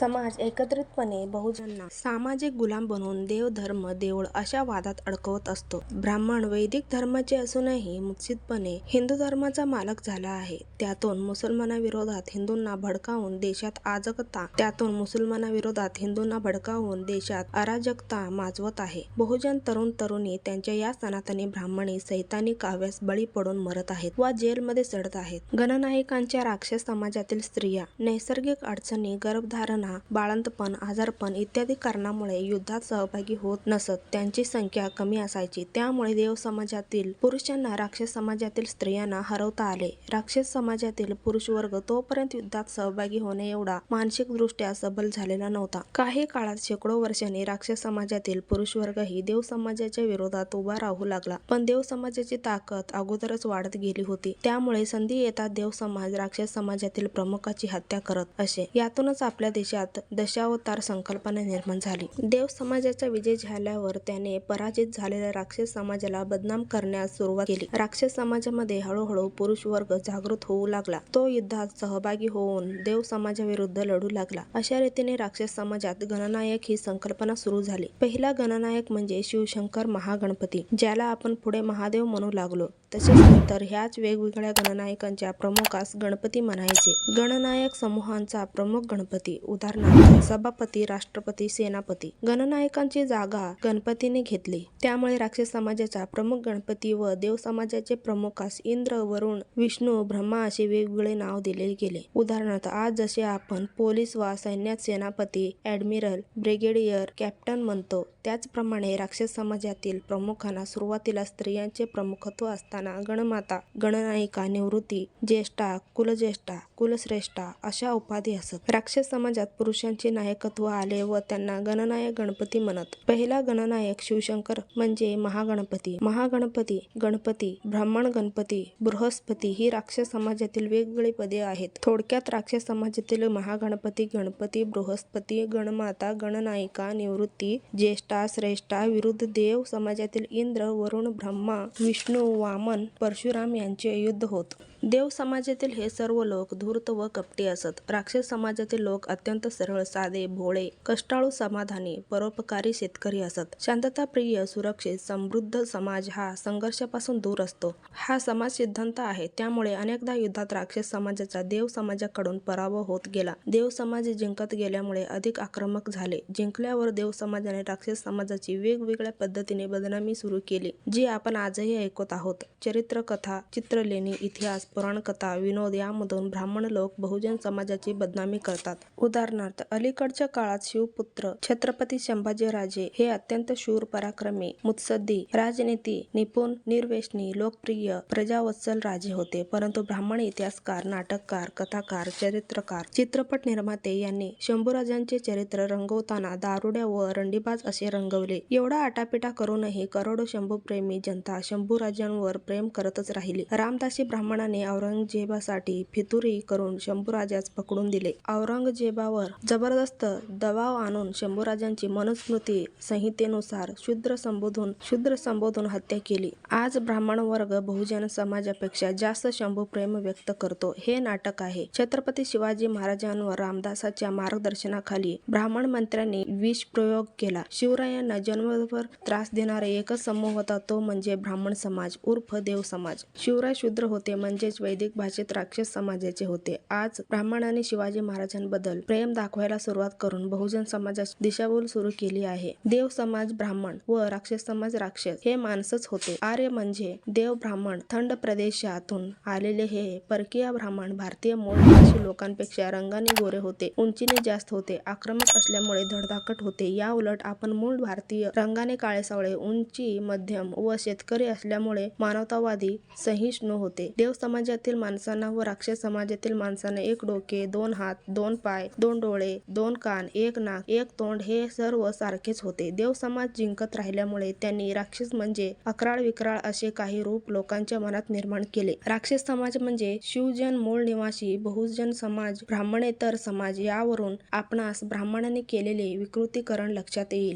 समाज एकत्रितपणे बहुजनांना सामाजिक गुलाम बनवून देव धर्म देऊळ अशा वादात अडकवत असतो. ब्राह्मण वैदिक धर्माचे असूनही निश्चितपणे हिंदू धर्माचा मालक झाला आहे. त्यातून मुसलमानांविरोधात हिंदूंना भडकावून देशात आजकता त्यातून मुसलमानांविरोधात हिंदूंना भडकावून देशात अराजकता माजवत आहे. बहुजन तरुण तरुणी त्यांच्या या सनातनी ब्राह्मणी सैतानी काव्यास बळी पडून मरत आहेत वा जेलमध्ये सडत आहेत. गणनायकांच्या राक्षस समाजातील स्त्रिया नैसर्गिक अडचणी गर्भधारणा बाळंतपण आजारपण इत्यादी कारणामुळे युद्धात सहभागी होत नसत त्यांची संख्या कमी असायची. त्यामुळे देव समाजातील पुरुषांना राक्षस समाजातील स्त्रियांना हरवता आले. राक्षस समाजातील पुरुष वर्ग तोपर्यंत युद्धात सहभागी होणे एवढा मानसिक मानसिकदृष्ट्या सबल झालेला नव्हता. काही काळात शेकडो वर्षांनी राक्षस समाजातील पुरुषवर्गही देव समाजाच्या विरोधात उभा राहू लागला. पण देव समाजाची ताकद अगोदरच वाढत गेली होती. त्यामुळे संधी येतात देव समाज राक्षस समाजातील प्रमुखाची हत्या करत असे. यातूनच आपल्या देशात दशावतार संकल्पना निर्माण झाली. देव समाजाचा विजय झाल्यावर त्याने पराजित झालेल्या राक्षस समाजाला बदनाम करण्यास सुरुवात केली. राक्षस समाजामध्ये हळूहळू पुरुष वर्ग जागृत होऊ लागला. तो युद्धात सहभागी होऊन देव समाजाविरुद्ध लढू लागला. अशा रीतीने राक्षस समाजात गणनायक ही संकल्पना सुरू झाली. पहिला गणनायक म्हणजे शिवशंकर महागणपती ज्याला आपण पुढे महादेव म्हणू लागलो. तसेच नंतर ह्याच वेगवेगळ्या गणनायकांच्या प्रमुखास गणपती म्हणायचे. गणनायक समूहांचा प्रमुख गणपती उदाहरणार्थ सभापती राष्ट्रपती सेनापती गणनायकांची जागा गणपतीने घेतली. त्यामुळे राक्षस समाजाचा प्रमुख गणपती व देव समाजाचे प्रमुखास इंद्र वरुण विष्णू ब्रह्मा असे वेगवेगळे नाव दिले गेले. उदाहरणार्थ आज जसे आपण पोलीस वा सैन्यात सेनापती ऍडमिरल ब्रिगेडियर कॅप्टन म्हणतो त्याचप्रमाणे राक्षस समाजातील प्रमुखांना सुरुवातीला स्त्रियांचे प्रमुखत्व असताना गणमाता गणनायिका निवृत्ती ज्येष्ठा कुलज्येष्ठा कुलश्रेष्ठा अशा उपाधी असत. राक्षस समाजात पुरुषांचे नायकत्व आले व त्यांना गणनायक गणपती म्हणत. पहिला गणनायक शिवशंकर म्हणजे महागणपती महागणपती गणपती ब्राह्मण गणपती बृहस्पती ही राक्षस समाजातील वेगवेगळी पदे आहेत. थोडक्यात राक्षस समाजातील महागणपती गणपती बृहस्पती गणमाता गणनायिका निवृत्ती ज्येष्ठा श्रेष्ठा विरुद्ध देव समाजातील इंद्र वरुण ब्रह्मा विष्णू वामन परशुराम यांचे युद्ध होत. देव समाजातील हे सर्व लोक धूर्त व कपटी असत. राक्षस समाजातील लोक अत्यंत सरळ साधे भोळे कष्टाळू समाधानी परोपकारी शेतकरी असत. शांतताप्रिय सुरक्षित समृद्ध समाज हा संघर्षापासून दूर असतो हा समाज सिद्धांत आहे. त्यामुळे अनेकदा युद्धात राक्षस समाजाचा देव समाजाकडून पराभव होत गेला. देव समाज जिंकत गेल्यामुळे अधिक आक्रमक झाले. जिंकल्यावर देव समाजाने राक्षस समाजाची वेगवेगळ्या पद्धतीने बदनामी सुरू केली जी आपण आजही ऐकत आहोत. चरित्रकथा चित्रलेणी इतिहास पुराणकथा विनोद यामधून ब्राह्मण लोक बहुजन समाजाची बदनामी करतात. उदाहरणार्थ अलीकडच्या काळात शिवपुत्र छत्रपती संभाजीराजे हे अत्यंत शूर पराक्रमी मुत्सद्दी राजनीती निपुण निर्वेशनी लोकप्रिय प्रजावत्सल राजे होते. परंतु ब्राह्मण इतिहासकार नाटककार कथाकार चरित्रकार चित्रपट निर्माते यांनी शंभूराजांचे चरित्र रंगवताना दारुड्या व रंडीबाज असे रंगवले. एवढा आटापिटा करूनही करोडो शंभूप्रेमी जनता शंभूराजांवर प्रेम करतच राहिली. रामदासी ब्राह्मणाने औरंगजेबासाठी फितुरी करून शंभूराजास पकडून दिले. औरंगजेबावर जबरदस्त दबाव आणून शंभूराजांची मनुस्मृती संहितेनुसार शूद्र संबोधून शूद्र संबोधून हत्या केली. आज ब्राह्मण वर्ग बहुजन समाजापेक्षा जास्त शंभू प्रेम व्यक्त करतो हे नाटक आहे. छत्रपती शिवाजी महाराजांवर रामदासाच्या मार्गदर्शनाखाली ब्राह्मण मंत्र्यांनी विष प्रयोग केला. शिवरायांना जन्मभर त्रास देणारा एकच समूह होता तो म्हणजे ब्राह्मण समाज उर्फ देव समाज. शिवराय शूद्र होते म्हणजेच वैदिक भाषेत राक्षस समाजाचे होते. आज ब्राह्मणाने शिवाजी महाराजांबद्दल प्रेम दाखवायला सुरुवात करून बहुजन समाजाची दिशाभूल सुरू केली आहे. देव समाज ब्राह्मण व राक्षस समाज राक्षस हे माणसच होते. आर्य म्हणजे देव ब्राह्मण थंड प्रदेशातून आलेले हे परकीय ब्राह्मण भारतीय मूळ भाषी लोकांपेक्षा रंगाने गोरे होते उंचीने जास्त होते आक्रमक असल्यामुळे धडधाकट होते याउलट आपण मूळ भारतीय रंगाने काळेसावळे उंची मध्यम व शेतकरी असल्यामुळे मानव मानवतावादी सहिष्णू होते. देव समाजातील माणसांना व राक्षस समाजातील माणसांना एक डोके दोन हात दोन पाय दोन डोळे दोन कान एक नाक एक तोंड हे सर्व सारखेच होते. देव समाज जिंकत राहिल्यामुळे त्यांनी राक्षस म्हणजे अकराळ विक्राळ असे काही रूप लोकांच्या मनात निर्माण केले. राक्षस समाज म्हणजे शिवजन मूळ निवासी बहुजन समाज ब्राह्मणेतर समाज यावरून आपणास ब्राह्मणांनी केलेले विकृतीकरण लक्षात येईल.